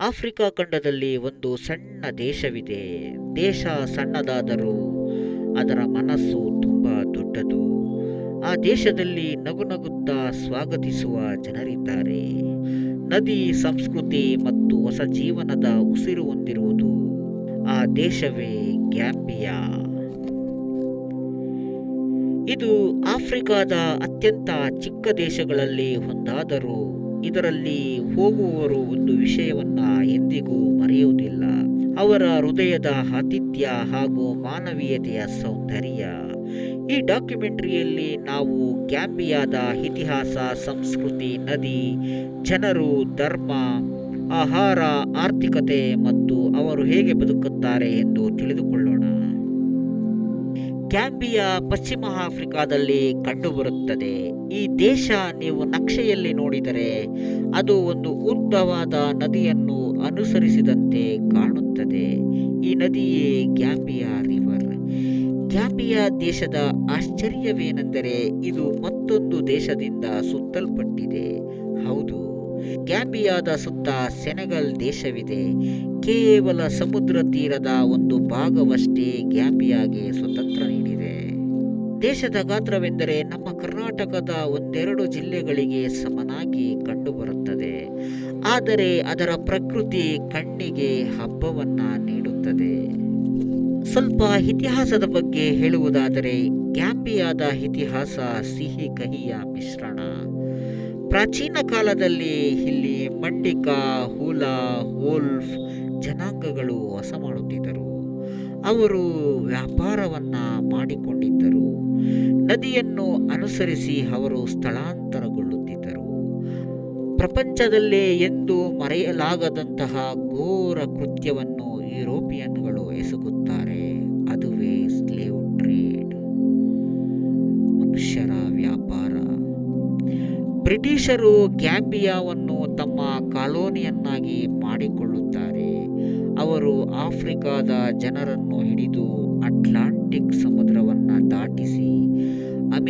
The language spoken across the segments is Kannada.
ಆಫ್ರಿಕಾ ಖಂಡದಲ್ಲಿ ಒಂದು ಸಣ್ಣ ದೇಶವಿದೆ. ದೇಶ ಸಣ್ಣದಾದರೂ ಅದರ ಮನಸ್ಸು ತುಂಬ ದೊಡ್ಡದು. ಆ ದೇಶದಲ್ಲಿ ನಗು ನಗುತ್ತಾ ಸ್ವಾಗತಿಸುವ ಜನರಿದ್ದಾರೆ. ನದಿ ಸಂಸ್ಕೃತಿ ಮತ್ತು ಹೊಸ ಜೀವನದ ಉಸಿರು ಹೊಂದಿರುವುದು ಆ ದೇಶವೇ ಗ್ಯಾಂಬಿಯಾ. ಇದು ಆಫ್ರಿಕಾದ ಅತ್ಯಂತ ಚಿಕ್ಕ ದೇಶಗಳಲ್ಲಿ ಒಂದಾದರೂ ಇದರಲ್ಲಿ ಹೋಗುವವರು ಒಂದು ವಿಷಯವನ್ನ ಎಂದಿಗೂ ಮರೆಯುವುದಿಲ್ಲ. ಅವರ ಹೃದಯದ ಆತಿಥ್ಯ ಹಾಗೂ ಮಾನವೀಯತೆಯ ಸೌಂದರ್ಯ. ಈ ಡಾಕ್ಯುಮೆಂಟರಿಯಲ್ಲಿ ನಾವು ಕ್ಯಾಂಬಿಯಾದ ಇತಿಹಾಸ, ಸಂಸ್ಕೃತಿ, ನದಿ, ಜನರು, ಧರ್ಮ, ಆಹಾರ, ಆರ್ಥಿಕತೆ ಮತ್ತು ಅವರು ಹೇಗೆ ಬದುಕುತ್ತಾರೆ ಎಂದು ತಿಳಿದುಕೊಳ್ಳೋಣ. ಗ್ಯಾಂಬಿಯಾ ಪಶ್ಚಿಮ ಆಫ್ರಿಕಾದಲ್ಲಿ ಕಂಡುಬರುತ್ತದೆ. ಈ ದೇಶ ನೀವು ನಕ್ಷೆಯಲ್ಲಿ ನೋಡಿದರೆ ಅದು ಒಂದು ಉದ್ದವಾದ ನದಿಯನ್ನು ಅನುಸರಿಸಿದಂತೆ ಕಾಣುತ್ತದೆ. ಈ ನದಿಯೇ ಗ್ಯಾಂಬಿಯಾ ರಿವರ್. ಗ್ಯಾಂಬಿಯಾ ದೇಶದ ಆಶ್ಚರ್ಯವೇನೆಂದರೆ ಇದು ಮತ್ತೊಂದು ದೇಶದಿಂದ ಸುತ್ತಲ್ಪಟ್ಟಿದೆ. ಹೌದು, ಗ್ಯಾಂಬಿಯಾದ ಸುತ್ತ ಸೆನೆಗಲ್ ದೇಶವಿದೆ. ಕೇವಲ ಸಮುದ್ರ ತೀರದ ಒಂದು ಭಾಗವಷ್ಟೇ ಗ್ಯಾಂಬಿಯಾಗೆ ನೀಡಿದೆ ದೇಶದ ಗಾತ್ರವೆಂದರೆ ನಮ್ಮ ಕರ್ನಾಟಕದ ಒಂದೆರಡು ಜಿಲ್ಲೆಗಳಿಗೆ ಸಮನಾಗಿ ಕಂಡುಬರುತ್ತದೆ. ಆದರೆ ಅದರ ಪ್ರಕೃತಿ ಕಣ್ಣಿಗೆ ಹಬ್ಬವನ್ನು ನೀಡುತ್ತದೆ. ಸ್ವಲ್ಪ ಇತಿಹಾಸದ ಬಗ್ಗೆ ಹೇಳುವುದಾದರೆ ಗ್ಯಾಂಬಿಯಾದ ಇತಿಹಾಸ ಸಿಹಿ ಕಹಿಯ ಮಿಶ್ರಣ. ಪ್ರಾಚೀನ ಕಾಲದಲ್ಲಿ ಇಲ್ಲಿ ಮಂಡಿಕ, ಹೂಲಾ ಹೋಲ್ಫ್ ಜನಾಂಗಗಳು ವಾಸ ಮಾಡುತ್ತಿದ್ದರು. ಅವರು ವ್ಯಾಪಾರವನ್ನ ಮಾಡಿಕೊಂಡಿದ್ದರು. ನದಿಯನ್ನು ಅನುಸರಿಸಿ ಅವರು ಸ್ಥಳಾಂತರಗೊಳ್ಳುತ್ತಿದ್ದರು. ಪ್ರಪಂಚದಲ್ಲೇ ಎಂದು ಮರೆಯಲಾಗದಂತಹ ಘೋರ ಕೃತ್ಯವನ್ನು ಯುರೋಪಿಯನ್ಗಳು ಎಸಗುತ್ತಾರೆ. ಅದುವೇ ಸ್ಲೇವ್ ಟ್ರೇಡ್. ಮನುಷ್ಯರ ವ್ಯಾಪಾರ. ಬ್ರಿಟಿಷರು ಗ್ಯಾಂಬಿಯಾವನ್ನು ತಮ್ಮ ಕಾಲೋನಿಯನ್ನಾಗಿ ಮಾಡಿಕೊಳ್ಳುತ್ತಾರೆ. ಅವರು ಆಫ್ರಿಕಾದ ಜನರನ್ನು ಹಿಡಿದು ಅಟ್ಲಾಂಟಿಕ್ ಸಮುದ್ರವನ್ನು ದಾಟಿಸಿ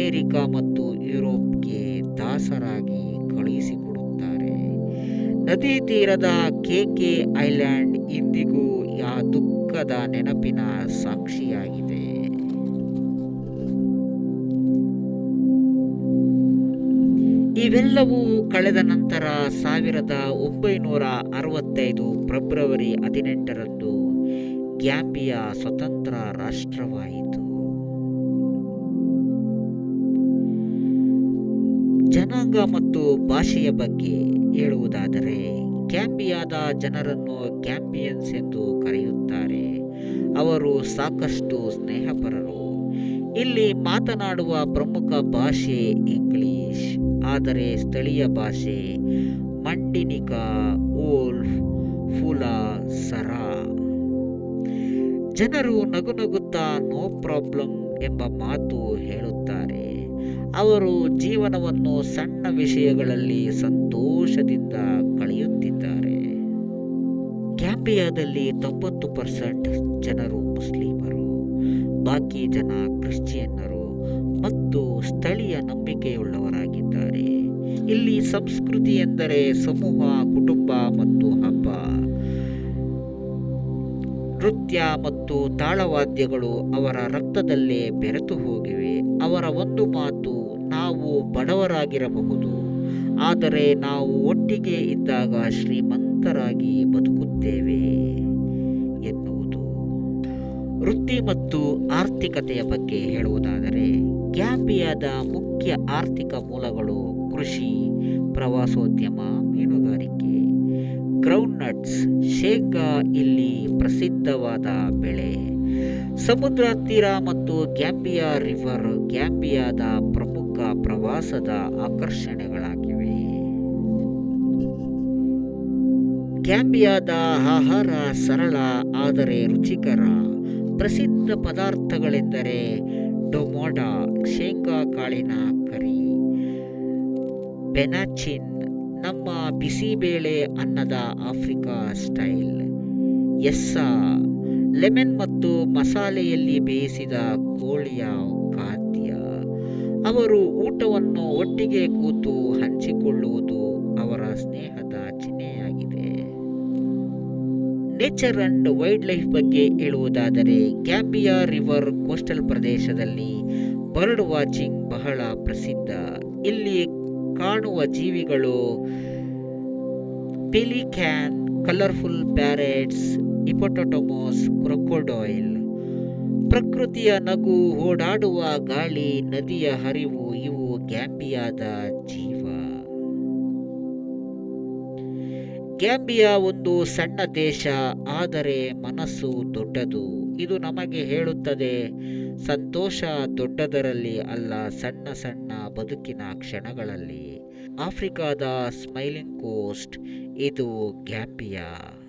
ಅಮೆರಿಕ ಮತ್ತು ಯುರೋಪ್ಗೆ ದಾಸರಾಗಿ ಕಳುಹಿಸಿಕೊಡುತ್ತಾರೆ ನದಿ ತೀರದ ಕೆಕೆ ಐಲ್ಯಾಂಡ್ ಇಂದಿಗೂ ಯಾ ದುಃಖದ ನೆನಪಿನ ಸಾಕ್ಷಿಯಾಗಿದೆ. ಇವೆಲ್ಲವೂ ಕಳೆದ ನಂತರ ಸಾವಿರದ ಒಂಬೈನೂರ ಅರವತ್ತೈದು ಫೆಬ್ರವರಿ ಹದಿನೆಂಟರಂದು ಗ್ಯಾಂಬಿಯಾ ಸ್ವತಂತ್ರ ರಾಷ್ಟ್ರವಾಯಿತು. ಜನಾಂಗ ಮತ್ತು ಭಾಷೆಯ ಬಗ್ಗೆ ಹೇಳುವುದಾದರೆ ಕ್ಯಾಂಬಿಯಾದ ಜನರನ್ನು ಕ್ಯಾಂಪಿಯನ್ಸ್ ಎಂದು ಕರೆಯುತ್ತಾರೆ. ಅವರು ಸಾಕಷ್ಟು ಸ್ನೇಹಪರರು. ಇಲ್ಲಿ ಮಾತನಾಡುವ ಪ್ರಮುಖ ಭಾಷೆ ಇಂಗ್ಲಿಷ್. ಆದರೆ ಸ್ಥಳೀಯ ಭಾಷೆ ಮಂಡಿನಿಕಾ, ಓಲ್ಫ್, ಫುಲಾ, ಸರಾ. ಜನರು ನಗು ನಗುತ್ತಾ ನೋ ಪ್ರಾಬ್ಲಮ್ ಎಂಬ ಮಾತು ಹೇಳುತ್ತಾರೆ. ಅವರು ಜೀವನವನ್ನು ಸಣ್ಣ ವಿಷಯಗಳಲ್ಲಿ ಸಂತೋಷದಿಂದ ಕಳೆಯುತ್ತಿದ್ದಾರೆ. ಕ್ಯಾಂಪಿಯಾದಲ್ಲಿ ತೊಂಬತ್ತು ಪರ್ಸೆಂಟ್ ಜನರು ಮುಸ್ಲಿಮರು. ಬಾಕಿ ಜನ ಕ್ರಿಶ್ಚಿಯನ್ನರು ಮತ್ತು ಸ್ಥಳೀಯ ನಂಬಿಕೆಯುಳ್ಳವರಾಗಿದ್ದಾರೆ. ಇಲ್ಲಿ ಸಂಸ್ಕೃತಿ ಎಂದರೆ ಸಮೂಹ, ಕುಟುಂಬ ಮತ್ತು ಹಬ್ಬ. ನೃತ್ಯ ಮತ್ತು ತಾಳವಾದ್ಯಗಳು ಅವರ ರಕ್ತದಲ್ಲೇ ಬೆರೆತು ಹೋಗಿವೆ. ಅವರ ಒಂದು ಮಾತು ನಾವು ಬಡವರಾಗಿರಬಹುದು. ಆದರೆ ನಾವು ಒಟ್ಟಿಗೆ ಇದ್ದಾಗ ಶ್ರೀಮಂತರಾಗಿ ಬದುಕುತ್ತೇವೆ ಎನ್ನುವುದು. ವೃತ್ತಿ ಮತ್ತು ಆರ್ಥಿಕತೆಯ ಬಗ್ಗೆ ಹೇಳುವುದಾದರೆ ಗ್ಯಾಂಬಿಯಾದ ಮುಖ್ಯ ಆರ್ಥಿಕ ಮೂಲಗಳು ಕೃಷಿ, ಪ್ರವಾಸೋದ್ಯಮ, ಮೀನುಗಾರಿಕೆ ಗ್ರೌಂಡ್ನಟ್ಸ್ ಶೇಂಗಾ ಇಲ್ಲಿ ಪ್ರಸಿದ್ಧವಾದ ಬೆಳೆ. ಸಮುದ್ರ ತೀರ ಮತ್ತು ಗ್ಯಾಂಬಿಯಾ ರಿವರ್ ಗ್ಯಾಂಬಿಯಾದ ಪ್ರಮುಖ ಪ್ರವಾಸದ ಆಕರ್ಷಣೆಗಳಾಗಿವೆ. ಕ್ಯಾಂಬಿಯಾದ ಆಹಾರ ಸರಳ ಆದರೆ ರುಚಿಕರ. ಪ್ರಸಿದ್ಧ ಪದಾರ್ಥಗಳೆಂದರೆ ಡೊಮೋಡಾ, ಶೇಂಗಾ ಕಾಳಿನ ಕರಿ ಬೆನಾಚಿನ್ ನಮ್ಮ ಬಿಸಿಬೇಳೆ ಅನ್ನದ ಆಫ್ರಿಕಾ ಸ್ಟೈಲ್, ಎಸ್ಸಾ, ಲೆಮನ್ ಮತ್ತು ಮಸಾಲೆಯಲ್ಲಿ ಬೇಯಿಸಿದ ಕೋಳಿಯ ಅವರು ಊಟವನ್ನು ಒಟ್ಟಿಗೆ ಕೂತು ಹಂಚಿಕೊಳ್ಳುವುದು ಅವರ ಸ್ನೇಹದ ಚಿಹ್ನೆಯಾಗಿದೆ. ನೇಚರ್ ಅಂಡ್ ವೈಲ್ಡ್ ಲೈಫ್ ಬಗ್ಗೆ ಹೇಳುವುದಾದರೆ, ಗ್ಯಾಂಬಿಯಾ ರಿವರ್ ಕೋಸ್ಟಲ್ ಪ್ರದೇಶದಲ್ಲಿ ಬರ್ಡ್ ವಾಚಿಂಗ್ ಬಹಳ ಪ್ರಸಿದ್ಧ. ಇಲ್ಲಿ ಕಾಣುವ ಜೀವಿಗಳು ಪಿಲಿಕ್ಯಾನ್, ಕಲರ್ಫುಲ್ ಪ್ಯಾರೆಟ್ಸ್ ಇಪೊಟೊಟೊಮೋಸ್ ಕ್ರೊಕೊಡಾಯಿಲ್ ಪ್ರಕೃತಿಯ ನಗು ಓಡಾಡುವ ಗಾಳಿ, ನದಿಯ ಹರಿವು, ಇವು ಗ್ಯಾಂಬಿಯಾದ ಜೀವ. ಗ್ಯಾಂಬಿಯಾ ಒಂದು ಸಣ್ಣ ದೇಶ, ಆದರೆ ಮನಸ್ಸು ದೊಡ್ಡದು. ಇದು ನಮಗೆ ಹೇಳುತ್ತದೆ, ಸಂತೋಷ ದೊಡ್ಡದರಲ್ಲಿ ಅಲ್ಲ, ಸಣ್ಣ ಸಣ್ಣ ಬದುಕಿನ ಕ್ಷಣಗಳಲ್ಲಿ. ಆಫ್ರಿಕಾದ ಸ್ಮೈಲಿಂಗ್ ಕೋಸ್ಟ್, ಇದು ಗ್ಯಾಂಬಿಯಾ.